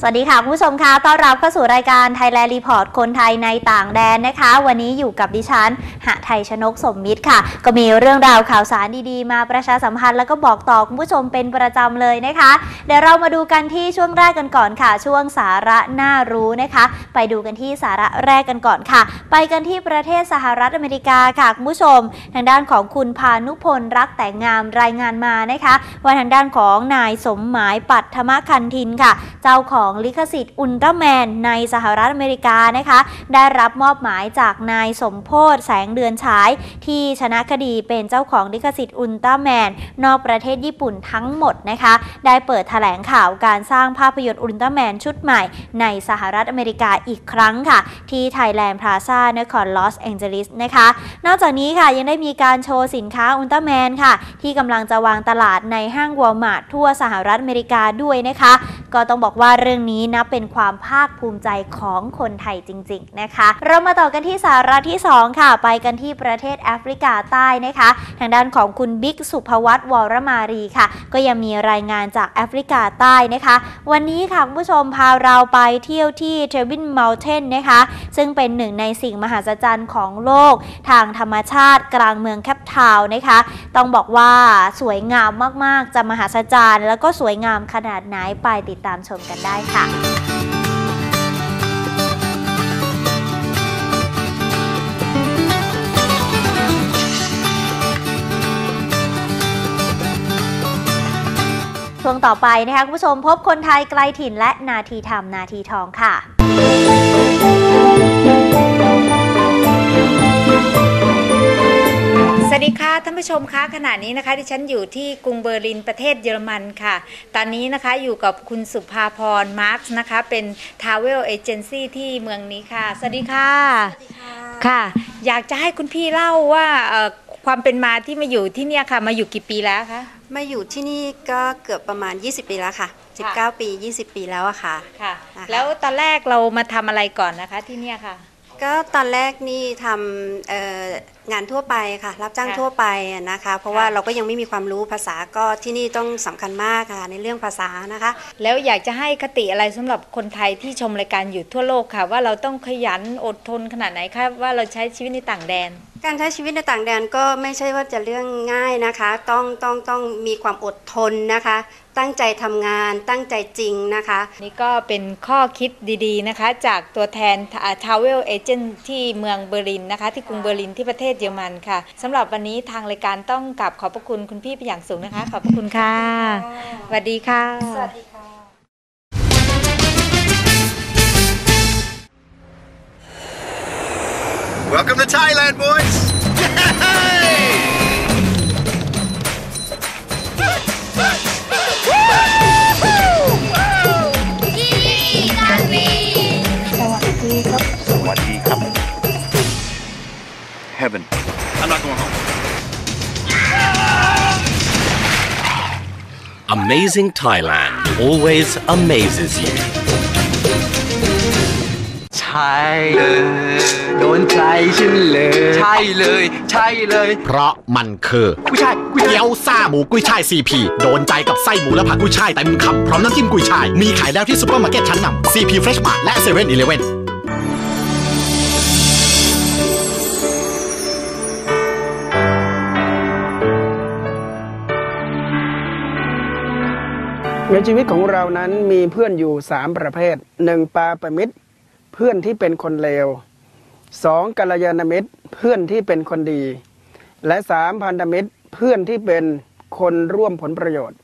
สวัสดีค่ะ คุณผู้ชมคะต้อนรับเข้าสู่รายการ Thailand Report คนไทยในต่างแดนนะคะ วันนี้อยู่กับดิฉัน หะไทยชนกสมมิตรค่ะ ก็มีเรื่องราวข่าวสารดีๆ มาประชาสัมพันธ์แล้วก็บอกต่อคุณผู้ชมเป็นประจำเลยนะคะ เดี๋ยวเรามาดูกันที่ช่วงแรกกันก่อนค่ะ ช่วงสาระน่ารู้นะคะ ไปดูกันที่สาระแรกกันก่อนค่ะ ไปกันที่ประเทศสหรัฐอเมริกาค่ะคุณผู้ชม ทางด้านของคุณพานุพลรักแต่งงามรายงานมานะคะว่าทางด้านของนายสมหมายปัทมคันทินค่ะ เจ้าของลิขสิทธิ์อุลตร้าแมนในสหรัฐอเมริกานะคะ ได้รับมอบหมายจากนายสมโพธแสงเดือนฉาย ที่ชนะคดีเป็นเจ้าของลิขสิทธิ์อุลตร้าแมนนอกประเทศญี่ปุ่นทั้งหมดนะคะ ได้เปิดแถลงข่าวการสร้างภาพยนตร์อุลตร้าแมนชุดใหม่ ในสหรัฐอเมริกาอีกครั้งค่ะ ที่ไทยแลนด์พลาซ่านครลอสแองเจลิสนะคะ นอกจากนี้ค่ะยังได้มีการโชว์สินค้าอุลตร้าแมนค่ะ ที่กำลังจะวางตลาดในห้างวอลมาร์ททั่วสหรัฐอเมริกาด้วยนะคะ ก็ต้องบอกว่าเรื่องนี้นับเป็นความภาคภูมิใจของคนไทยจริง ๆ นะคะ เรามาต่อกันที่สาระที่ 2 ค่ะ ไปกันที่ประเทศแอฟริกาใต้นะคะ ทางด้านของคุณบิ๊กสุภวัตวรมารีค่ะ ก็ยังมีรายงานจากแอฟริกาใต้นะคะ วันนี้ค่ะคุณผู้ชมพาเราไปเที่ยวที่เทวินเมลเทนนะคะ ซึ่งเป็นหนึ่งในสิ่งมหัศจรรย์ของโลก ทางธรรมชาติกลางเมืองแคปทาวน์นะคะ ต้องบอกว่าสวยงามมากๆ จะมหัศจรรย์แล้วก็สวยงามขนาดไหนไปติดตามชมกันได้ค่ะช่วงต่อไปนะคะคุณผู้ชมพบคนไทยไกลถิ่นและนาทีธรรมนาทีทองค่ะ ผู้ชมคะขณะนี้นะคะที่ฉันอยู่ที่กรุงเบอร์ลินประเทศเยอรมันค่ะ ตอนนี้นะคะอยู่กับคุณสุภาพรมาร์คนะคะเป็น Travel Agency ที่เมืองนี้ค่ะ สวัสดีค่ะค่ะ อยากจะให้คุณพี่เล่าว่าเอ่อความเป็นมาที่มาอยู่ที่เนี่ยค่ะ มาอยู่กี่ปีแล้วคะมาอยู่ที่นี่ก็เกือบประมาณ 20 ปีแล้วค่ะ 19 ปี 20 ปีแล้วอะค่ะค่ะนะคะแล้วตอนแรกเรามาทำอะไรก่อนนะคะที่เนี่ยค่ะ ก็ตอนแรกนี่ทำเอ่องานทั่วไปค่ะ รับจ้างค่ะทั่วไปอะนะคะ เพราะว่าค่ะเราก็ยังไม่มีความรู้ภาษาก็ที่นี่ต้องสำคัญมากค่ะในเรื่องภาษานะคะ แล้วอยากจะให้คติอะไรสำหรับคนไทยที่ชมรายการอยู่ทั่วโลกค่ะ ว่าเราต้องขยันอดทนขนาดไหนคะว่าเราใช้ชีวิตในต่างแดน การใช้ชีวิตในต่างแดนก็ไม่ใช่ว่าจะเรื่องง่ายนะคะ ต้องต้องต้องมีความอดทนนะคะ ตั้งใจทำงานตั้งใจจริงนะคะ นี่ก็เป็นข้อคิดดีๆนะคะ จากตัวแทนทาวเวลเอเจนต์ที่เมืองเบอร์ลินนะคะ ที่กรุงเบอร์ลินที่ประเทศเยอรมันค่ะสำหรับวันนี้ทางรายการต้องกลับขอบพระคุณคุณพี่เป็นอย่างสูงนะคะ ขอบพระคุณค่ะสวัสดีค่ะสวัสดีค่ะ Welcome to Thailand, boys! Sawadee Heaven. I'm not going home. Amazing Thailand always amazes you. ใช่เลยโดนใจฉันเลย ใช่เลย ใช่เลย เพราะมันคือกุ้ยช่ายกุ้ยช่ายเกี๊ยวซ่าหมูกุ้ยช่ายซีพีโดนใจกับไส้หมูและผักกุ้ยช่ายเต็มคำพร้อมน้ำจิ้มกุ้ยช่าย มีขายแล้วที่ซุปเปอร์มาร์เก็ตชั้นนำซีพีเฟรชมาร์และเซเว่นอีเลเว่น ในชีวิตของเรานั้นมีเพื่อนอยู่สามประเภทหนึ่งปาประมิตร เพื่อนที่เป็นคนเลวสองกัลยาณมิตรเพื่อนที่เป็นคนดี และสามพันธมิตรเพื่อนที่เป็นคนร่วมผลประโยชน์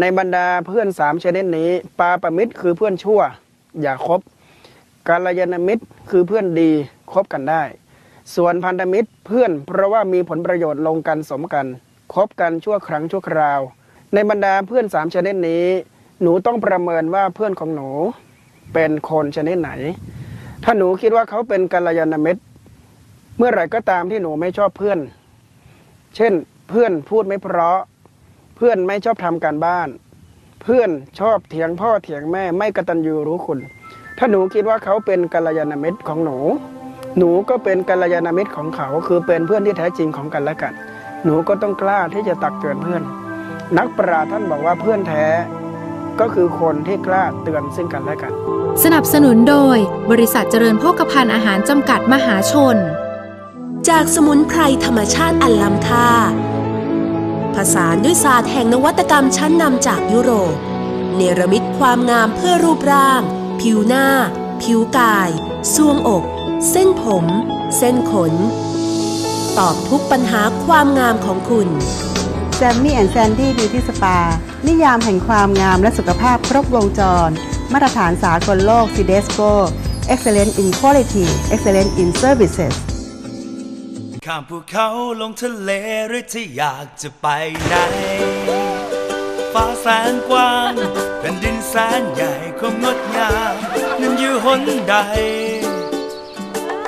ในบรรดาเพื่อนสามชนิดนี้ ปาประมิตรคือเพื่อนชั่ว อย่าคบกัลยาณมิตรคือเพื่อนดีคบกันได้ ส่วนพันธมิตรเพื่อนเพราะว่ามีผลประโยชน์ลงกันสมกันคบกันชั่วครั้งชั่วคราว ในบรรดาเพื่อนสามชนิดนี้ หนูต้องประเมินว่าเพื่อนของหนูเป็นคนชนิดไหน ถ้าหนูคิดว่าเขาเป็นกัลยาณมิตร เมื่อไหร่ก็ตามที่หนูไม่ชอบเพื่อน เช่น เพื่อนพูดไม่เพราะ เพื่อนไม่ชอบทำการบ้าน เพื่อนชอบเถียงพ่อเถียงแม่ไม่กตัญญูรู้คุณ ถ้าหนูคิดว่าเขาเป็นกัลยาณมิตรของหนู หนูก็เป็นกัลยาณมิตรของเขา คือเป็นเพื่อนที่แท้จริงของกันและกัน หนูก็ต้องกล้าที่จะตักเตือนเพื่อน นักปราชญ์ท่านบอกว่าเพื่อนแท้ก็คือคนที่กล้าเตือนซึ่งกันและกัน สนับสนุนโดยบริษัทเจริญโภคภัณฑ์อาหารจำกัดมหาชน จากสมุนไพรธรรมชาติอันล้ำค่า ผสานด้วยศาสตร์แห่งนวัตกรรมชั้นนำจากยุโรป เนรมิตความงามเพื่อรูปร่าง ผิวหน้า ผิวกายซวงอก เส้นผม เส้นขน ตอบทุกปัญหาความงามของคุณแซมมี่แอนด์แซนดี้บิวตี้สปา นิยามแห่งความงามและสุขภาพครบวงจร มาตรฐานสากลโลก CDSCO Excellent in Quality Excellent in Services ข้ามภูเขาลงทะเลหรือที่อยากจะไปไหน ฟ้าแสนกว้างแผ่นดินแสนใหญ่ความงดงาม นั้นอยู่หนใด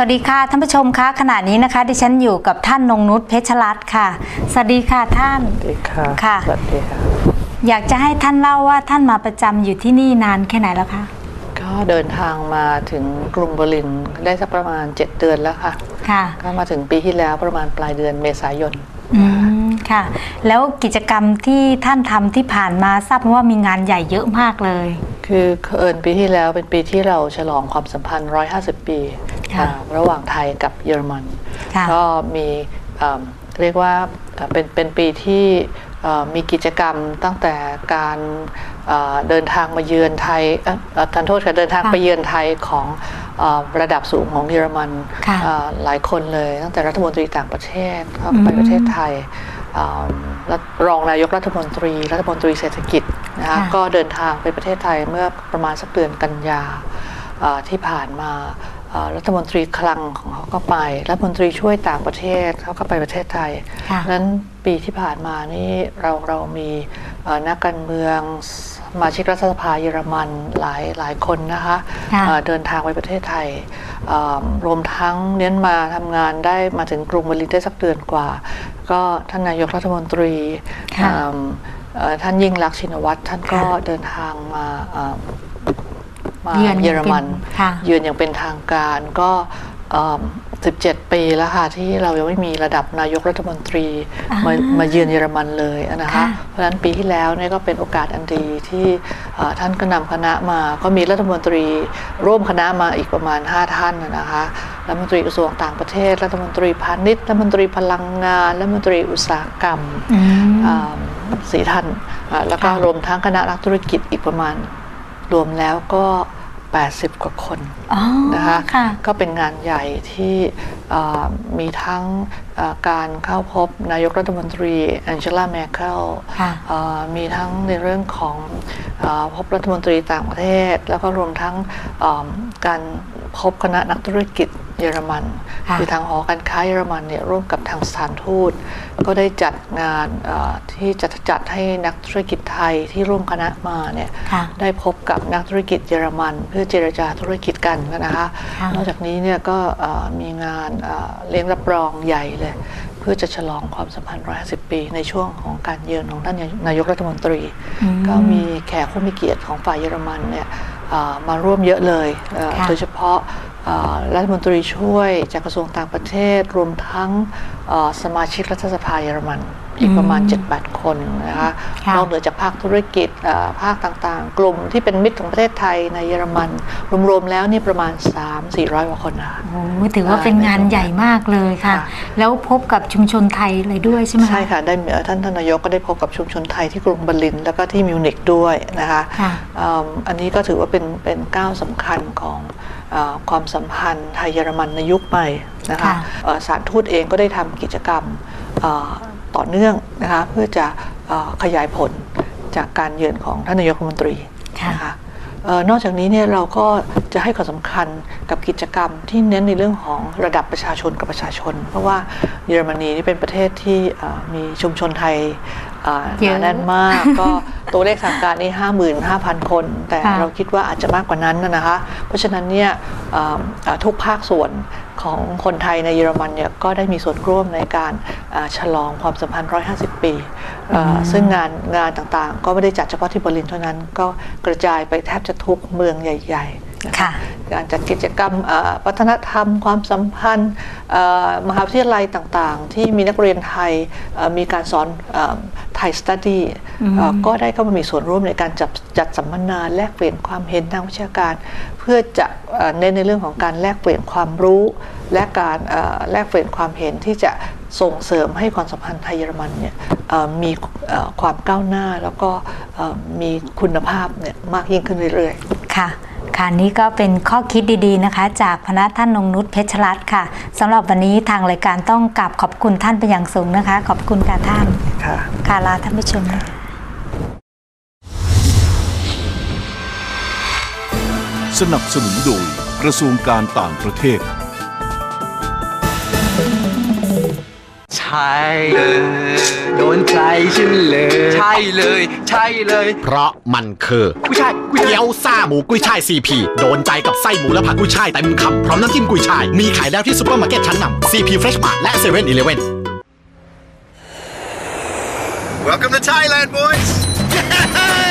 วัสดีค่ะท่านผู้ชมคะขณะนี้นะคะ ดิฉันอยู่กับท่านนงนุชเพชรรัตน์ค่ะ สวัสดีค่ะท่าน สวัสดีค่ะค่ะ สวัสดีค่ะ อยากจะให้ท่านเล่าว่าท่านมาประจำอยู่ที่นี่นานแค่ไหนแล้วคะก็เดินทางมาถึงกรุงเบอร์ลินได้สักประมาณ 7 เดือนแล้วค่ะ ค่ะ ก็มาถึงปีที่แล้วประมาณปลายเดือนเมษายนอืมค่ะ แล้วกิจกรรมที่ท่านทำที่ผ่านมาทราบมาว่ามีงานใหญ่เยอะมากเลย คือเอิญปีที่แล้วเป็นปีที่เราฉลองความสัมพันธ์ 150 ปีค่ะอ่า ระหว่างไทยกับเยอรมันค่ะก็มีเอ่อเรียกว่าเอ่อเป็นเป็นปีที่เอ่อมีกิจกรรมตั้งแต่การเอ่อเดินทางมาเยือนไทยเอ่อเอ่อทานโทษค่ะเดินทางค่ะไปเยือนไทยของเอ่อระดับสูงของเยอรมันค่ะเอ่อหลายคนเลย ตั้งแต่รัฐมนตรีต่างประเทศเข้าอืมไปประเทศไทยเอ่อและรองนายกรัฐมนตรี รัฐมนตรีเศรษฐกิจนะคะค่ะก็เดินทางไปประเทศไทยเมื่อประมาณสักเดือนกันยาเอ่อที่ผ่านมาเอ่อ รัฐมนตรีคลังของเขาก็ไป รัฐมนตรีช่วยต่างประเทศเขาก็ไปประเทศไทยค่ะดังนั้นปีที่ผ่านมานี่เราเรามีเอ่อนักการเมืองสมาชิกรัฐสภาเยอรมันหลายหลายคนนะคะค่ะเอ่อเดินทางไปประเทศไทยเอ่อรวมทั้งเน้นมาทำงานได้มาถึงกรุงเบอร์ลินได้สักเดือนกว่า ก็ท่านนายกรัฐมนตรีค่ะเอิ่มเอ่อท่านยิ่งรักษณ์ชินวัตรท่านก็เดินทางมา เอ่อมาเยือนเยอรมันค่ะเยือนอย่างเป็นทางการก็เอิ่ม17 ปีแล้วค่ะ ที่เรายังไม่มีระดับนายกรัฐมนตรีมามาเยือนเยอรมันเลยนะคะค่ะเพราะฉะนั้นปีที่แล้วเนี่ยก็เป็นโอกาสอันดีที่เอ่อท่านก็นำคณะมาก็มีรัฐมนตรีร่วมคณะมาอีกประมาณ 5 ท่านนะนะคะรัฐมนตรีกระทรวงต่างประเทศ รัฐมนตรีพาณิชย์รัฐมนตรีพลังงานรัฐมนตรีอุตสาหกรรมอืมอ่าสี่ท่านอ่าแล้วก็ค่ะรวมทั้งคณะนักธุรกิจอีกประมาณ รวมแล้วก็ 80 กว่าคนอ๋อนะคะค่ะก็เป็นงานใหญ่ที่อ่ามีทั้งอ่าการเข้าพบนายกรัฐมนตรีแองเจล่าแมเคลค่ะอ่ามีทั้งในเรื่องของอาพบรัฐมนตรีต่างประเทศ แล้วก็รวมทั้งอ่าการพบคณะนักธุรกิจ เยอรมันค่ะคือทางหอการค้าเยอรมันเนี่ยร่วมกับทางสถานทูต ก็ได้จัดงานอ่าที่จะจัดให้นักธุรกิจไทยที่ร่วมคณะมาเนี่ยค่ะได้พบกับนักธุรกิจเยอรมัน เพื่อเจรจาธุรกิจกันนะคะค่ะนอกจากนี้เนี่ยก็เอ่อมีงานเอ่อเลี้ยงรับรองใหญ่เลยเพื่อจะฉลองความสัมพันธ์ 150 ปี ในช่วงของการเยือนของท่านนายกรัฐมนตรีอืมก็มีแขกผู้มีเกียรติของฝ่ายเยอรมันเนี่ยเอ่อ มาร่วมเยอะเลยเอ่อค่ะโดยเฉพาะเอ่อรัฐมนตรีช่วยจากกระทรวงต่างประเทศ รวมทั้งเอ่อสมาชิกรัฐสภาเยอรมัน อีกประมาณ 7-8 คนนะคะค่ะนอกเหนือจากภาคธุรกิจเอ่อภาคต่างๆ กลุ่มที่เป็นมิตรของประเทศไทยในเยอรมัน รวมๆแล้วนี่ประมาณ 3-400กว่าคนนะคะโอ้โหถือว่าเป็นงานใหญ่มากเลยค่ะ แล้วพบกับชุมชนไทยเลยด้วยใช่ไหมคะใช่ค่ะได้เอ่อท่านท่านนายกก็ได้พบกับชุมชนไทยที่กรุงเบอร์ลิน แล้วก็ที่มิวนิกด้วยนะคะค่ะอืมอันนี้ก็ถือว่าเป็นเป็นก้าวสำคัญของเออความสัมพันธ์ไทยเยอรมันในยุคใหม่นะคะค่ะเอ่อสถารทูตเองก็ได้ทำกิจกรรมเอ่อ ต่อเนื่องนะคะเพื่อจะขยายผลจากการเยือนของท่านนายกรัฐมนตรีนะคะออนอกจากนี้เนี่ยเราก็จะให้ความสำคัญกับกิจกรรมที่เน้นในเรื่องของระดับประชาชนกับประชาชน เพราะว่าเยอรมนีนี่เป็นประเทศที่มีชุมชนไทย นาอะแน่นมากก็ตัวเลขทางการนี่ห้าหมื่นห้าพันคน แต่ค่ะเราคิดว่าอาจจะมากกว่านั้นนะนะคะ เพราะฉะนั้นเนี่ยเอ่อเอ่อทุกภาคส่วนของคนไทยในเยอรมันเนี่ยก็ได้มีส่วนร่วมในการเอ่อฉลองความสัมพันธ์ 150 ปีเอ่อซึ่งงานงานต่างๆ ก็ไม่ได้จัดเฉพาะที่เบอร์ลินเท่านั้นก็กระจายไปแทบจะทุกเมืองใหญ่ ๆ นะคะการจัดกิจกรรมเอ่อวัฒนธรรม ความสัมพันธ์เอ่อมหาวิทยาลัยต่างๆ ที่มีนักเรียนไทยเอ่อมีการสอนไทยสตัดดี้อืมก็ได้เข้ามามีส่วนร่วมในการจัดจัดสัมมนาแลกเปลี่ยนความเห็นทางวิชาการ เพื่อจะเอ่อเน้นในเรื่องของการแลกเปลี่ยนความรู้และการเอ่อแลกเปลี่ยนความเห็นที่จะส่งเสริมให้ความสัมพันธ์ไทยเยอรมันเนี่ยเอ่อมีเอ่อความก้าวหน้าแล้วก็เอ่อมีคุณภาพเนี่ยมากยิ่งขึ้นเรื่อยๆ ค่ะ ค่ะนี่ก็เป็นข้อคิดดีๆนะคะ จากพนักท่านนงนุชเพชรรัตน์ค่ะสำหรับวันนี้ทางรายการต้องกราบขอบคุณท่านเป็นอย่างสูงนะคะ ขอบคุณค่ะท่านค่ะค่ะลาท่านผู้ชมนะคะสนับสนุนโดยกระทรวงการต่างประเทศ ช่เลยโดนใจฉันเลย ใช่เลย ใช่เลย เพราะมันคือกุ้ยช่ายกุ้ยเตี๋ยวซ่าหมูกุ้ยช่ายซีพีโดนใจกับไส้หมูและผักกุ้ยช่ายเต็มคำพร้อมน้ำจิ้มกุ้ยช่าย มีขายแล้วที่ซุปเปอร์มาร์เก็ตชั้นนำซีพีเฟรชมาและเซเว่นอีเลฟเว่น Welcome to Thailand, boys!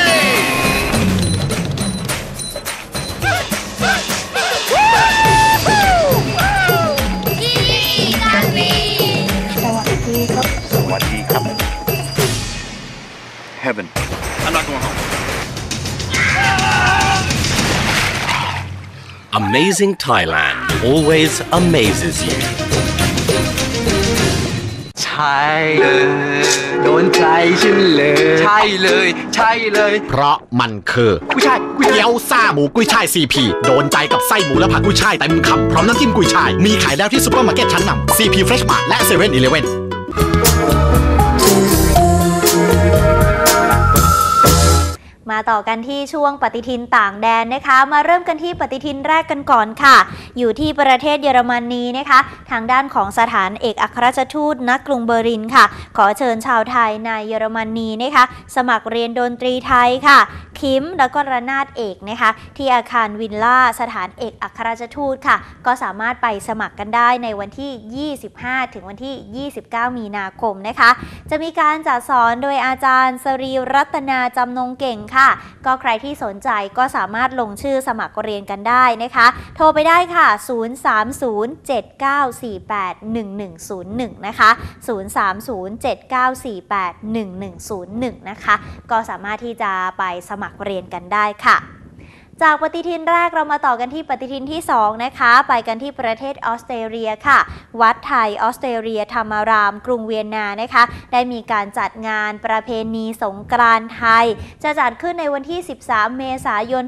Heaven. I'm not going home. Amazing Thailand always amazes you. ใช่เลยโดนใจฉันเลย ใช่เลย ใช่เลย เพราะมันคือกุ้ยช่ายกุ้ยเตี๋ยวซ่าหมูกุ้ยช่ายซีพีโดนใจกับไส้หมูและผักกุ้ยช่ายเต็มคำพร้อมน้ำจิ้มกุ้ยช่าย มีขายแล้วที่ซุปเปอร์มาร์เก็ตชั้นนำซีพีเฟรชมาและเซเว่นอีเลฟเว่น ต่อกันที่ช่วงปฏิทินต่างแดนนะคะ มาเริ่มกันที่ปฏิทินแรกกันก่อนค่ะ อยู่ที่ประเทศเยอรมนีนะคะ ทางด้านของสถานเอกอัครราชทูตณกรุงเบอร์ลินค่ะ ขอเชิญชาวไทยในเยอรมนีนะคะ สมัครเรียนดนตรีไทยค่ะ คิมแล้วก็ระนาดเอกนะคะที่อาคารวิลล่าสถานเอกอัครราชทูตค่ะ ก็สามารถไปสมัครกันได้ในวันที่ 25 ถึงวันที่ 29 มีนาคมนะคะ จะมีการจัดสอนโดยอาจารย์สรีรัตนาจำนงเก่งค่ะ ก็ใครที่สนใจก็สามารถลงชื่อสมัครเรียนกันได้นะคะ โทรไปได้ค่ะ 03079481101 นะคะ 03079481101 นะคะ ก็สามารถที่จะไปสมัครเรียนกันได้ค่ะ จากปฏิทินแรกเรามาต่อกันที่ปฏิทินที่ 2 นะคะ ไปกันที่ประเทศออสเตรเลียค่ะ วัดไทยออสเตรเลียธรรมาราม กรุงเวียนนานะคะ ได้มีการจัดงานประเพณีสงกรานต์ไทย จะจัดขึ้นในวันที่ 13 เมษายน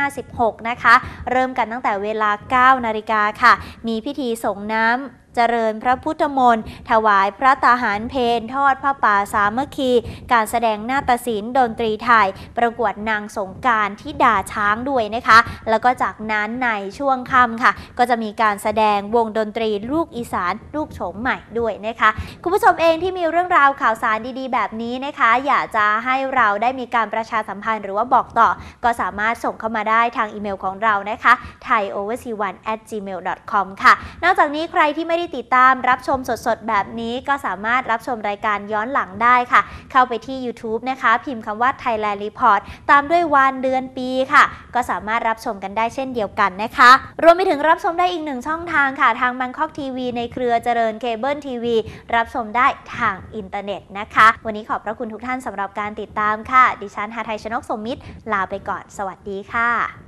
2556 นะคะ เริ่มกันตั้งแต่เวลา 9 นาฬิกาค่ะ มีพิธีส่งน้ำ เจริญพระพุทธมนต์ถวายพระตาหารเพนทอดพระป่าสามัคคี การแสดงนาฏศิลป์ดนตรีไทย ประกวดนางสงการที่ด่าช้างด้วยนะคะ แล้วก็จากนั้นในช่วงค่ำค่ะ ก็จะมีการแสดงวงดนตรีลูกอีสานลูกโฉมใหม่ด้วยนะคะ คุณผู้ชมเองที่มีเรื่องราวข่าวสารดีๆ แบบนี้นะคะ อยากจะให้เราได้มีการประชาสัมพันธ์หรือว่าบอกต่อ ก็สามารถส่งเข้ามาได้ทางอีเมลของเรานะคะ thaioverc1 at gmail com ค่ะ นอกจากนี้ใครที่ไม่ได้ติดตามรับชมสดๆ แบบนี้ก็สามารถรับชมรายการย้อนหลังได้ค่ะ เข้าไปที่ YouTube นะคะ พิมพ์คำว่า Thailand Report ตามด้วยวันเดือนปีค่ะ ก็สามารถรับชมกันได้เช่นเดียวกันนะคะ รวมไปถึงรับชมได้อีกหนึ่งช่องทางค่ะ ทาง Bangkok TV ในเครือเจริญเคเบิลทีวีรับชมได้ทางอินเทอร์เน็ตนะคะ วันนี้ขอบพระคุณทุกท่านสำหรับการติดตามค่ะ ดิฉันหาไทยชนกสมมิตรลาไปก่อน สวัสดีค่ะ